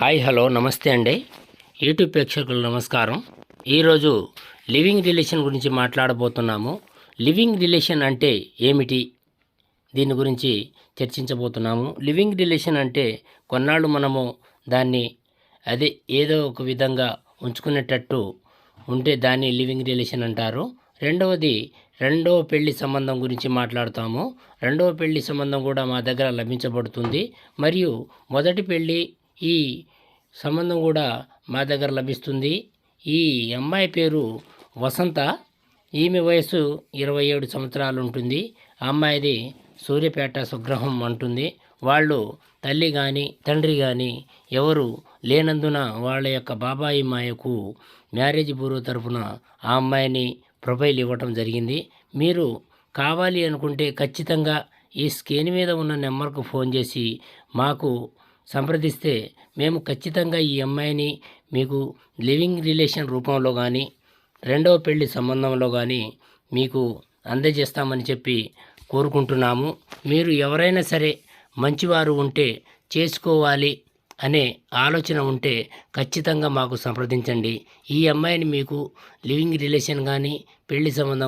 Hi hello నమస్తే అండి. YouTube ప్రేక్షకులు నమస్కారం. ఈరోజు లివింగ్ రిలేషన్ గురించి మాట్లాడబోతున్నాము. లివింగ్ రిలేషన్ అంటే ఏమిటి? దీని గురించి చర్చించబోతున్నాము. లివింగ్ రిలేషన్ అంటే కొన్నాళ్ళు మనము దాన్ని అదే ఏదో ఒక విధంగా ఉంచుకునేటట్టు ఉంటే దాన్ని లివింగ్ రిలేషన్ అంటారు. రెండవది రెండవ పెళ్ళి సంబంధం గురించి మాట్లాడతాము. రెండవ పెళ్ళి సంబంధం కూడా మా దగ్గర లభించబడుతుంది. మరియు మొదటి పెళ్ళి ఈ సంబంధం కూడా మా దగ్గర లభిస్తుంది. ఈ అమ్మాయి పేరు వసంత. ఈమె వయసు ఇరవై ఏడు సంవత్సరాలు ఉంటుంది. ఆ అమ్మాయిది సూర్యపేట స్వగ్రహం అంటుంది. వాళ్ళు తల్లి కానీ తండ్రి కానీ ఎవరు లేనందున వాళ్ళ యొక్క బాబాయి మాయకు మ్యారేజ్ బ్యూరో తరఫున ఆ అమ్మాయిని ప్రొఫైల్ ఇవ్వటం జరిగింది. మీరు కావాలి అనుకుంటే ఖచ్చితంగా ఈ స్క్రీన్ మీద ఉన్న నెంబర్కు ఫోన్ చేసి మాకు సంప్రదిస్తే మేము ఖచ్చితంగా ఈ అమ్మాయిని మీకు లివింగ్ రిలేషన్ రూపంలో కానీ రెండవ పెళ్ళి సంబంధంలో కానీ మీకు అందజేస్తామని చెప్పి కోరుకుంటున్నాము. మీరు ఎవరైనా సరే మంచివారు ఉంటే చేసుకోవాలి అనే ఆలోచన ఉంటే ఖచ్చితంగా మాకు సంప్రదించండి. ఈ అమ్మాయిని మీకు లివింగ్ రిలేషన్ కానీ పెళ్ళి సంబంధం